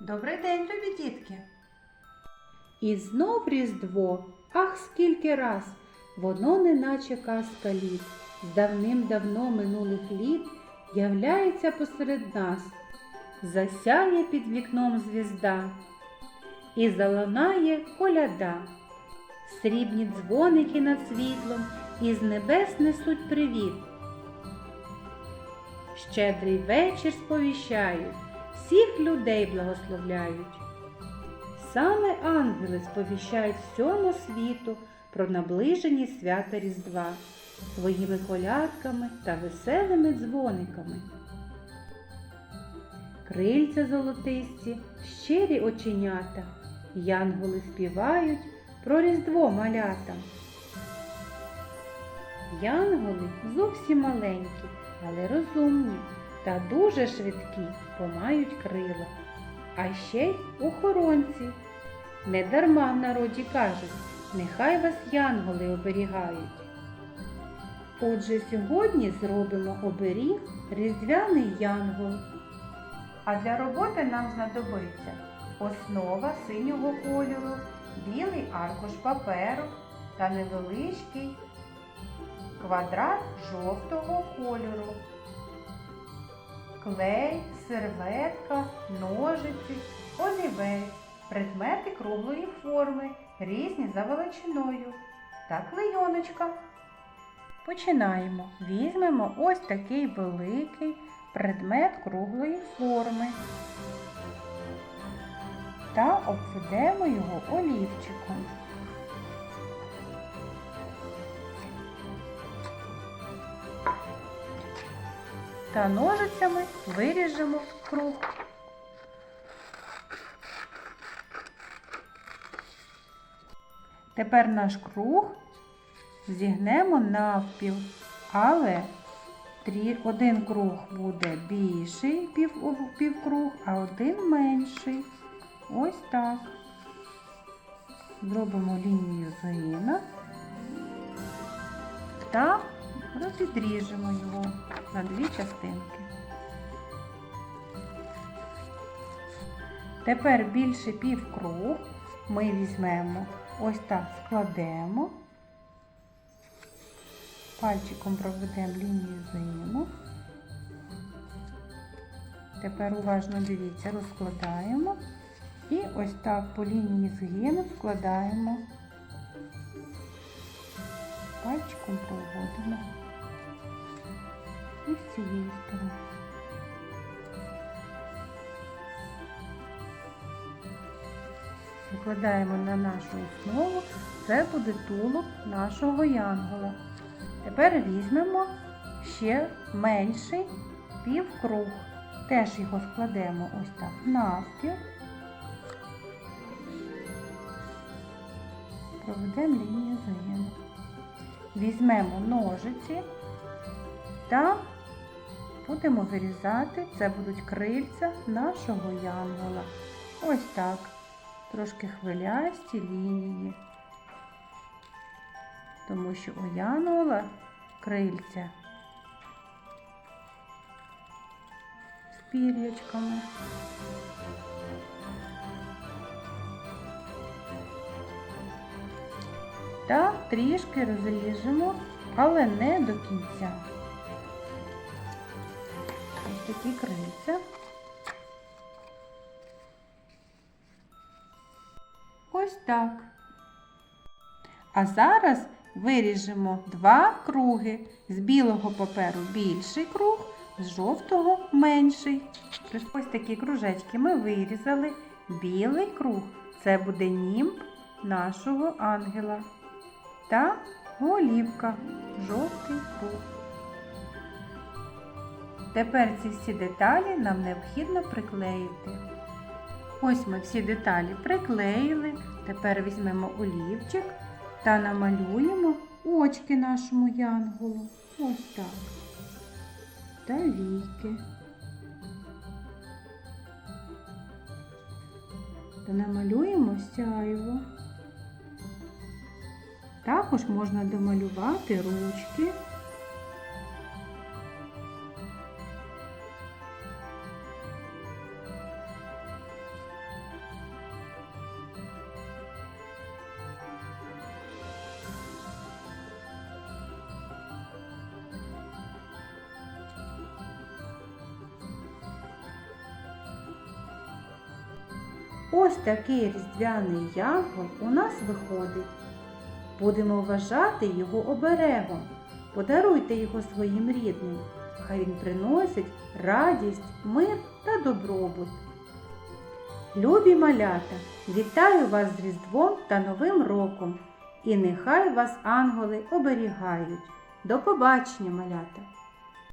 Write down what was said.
Добрий день, любі дітки! І знов Різдво, ах, скільки раз, воно неначе казка літ, з давним-давно минулих літ являється посеред нас, засяє під вікном звізда і залунає коляда. Срібні дзвоники над світлом із небес несуть привіт. Щедрий вечір сповіщають, всіх людей благословляють. Саме ангели сповіщають всьому світу про наближені свята Різдва своїми колядками та веселими дзвониками. Крильця золотисті, щирі оченята, янголи співають про Різдво малятам. Янголи зовсім маленькі, але розумні та дуже швидкі, бо мають крила. А ще й охоронці. Недарма в народі кажуть, нехай вас янголи оберігають. Отже, сьогодні зробимо оберіг різдвяний янгол. А для роботи нам знадобиться основа синього кольору, білий аркуш паперу та невеличкий квадрат жовтого кольору. Клей, серветка, ножиці, олівець, предмети круглої форми, різні за величиною та клейоночка. Починаємо. Візьмемо ось такий великий предмет круглої форми та обведемо його олівчиком. Та ножицями виріжемо круг. Тепер наш круг зігнемо навпіл, але один круг буде більший пів, півкруг, а один менший. Ось так. Зробимо лінію згина та розідріжемо його на дві частинки. Тепер більше півкруг ми візьмемо, ось так складемо, пальчиком проведемо лінію згину. Тепер уважно дивіться, розкладаємо і ось так по лінії згину складаємо, пальчиком проводимо і з цієї сторони. Викладаємо на нашу основу, це буде тулуб нашого янгола. Тепер візьмемо ще менший півкруг. Теж його складемо ось так навпіл. Проведемо лінію згину. Візьмемо ножиці та будемо вирізати, це будуть крильця нашого янгола. Ось так. Трошки хвилясті лінії. Тому що у янгола крильця з пір'ячками. Та трішки розріжемо, але не до кінця. Такі крильця. Ось так. А зараз виріжемо два круги. З білого паперу більший круг, з жовтого менший. Ось такі кружечки ми вирізали. Білий круг це буде німб нашого ангела. Та голівка, жовтий круг. Тепер ці всі деталі нам необхідно приклеїти. Ось ми всі деталі приклеїли. Тепер візьмемо олівчик та намалюємо очки нашому янголу. Ось так. Та війки. Та намалюємо сяйво. Також можна домалювати ручки. Ось такий різдвяний янгол у нас виходить. Будемо вважати його оберегом. Подаруйте його своїм рідним. Хай він приносить радість, мир та добробут. Любі малята, вітаю вас з Різдвом та Новим роком. І нехай вас ангели оберігають. До побачення, малята!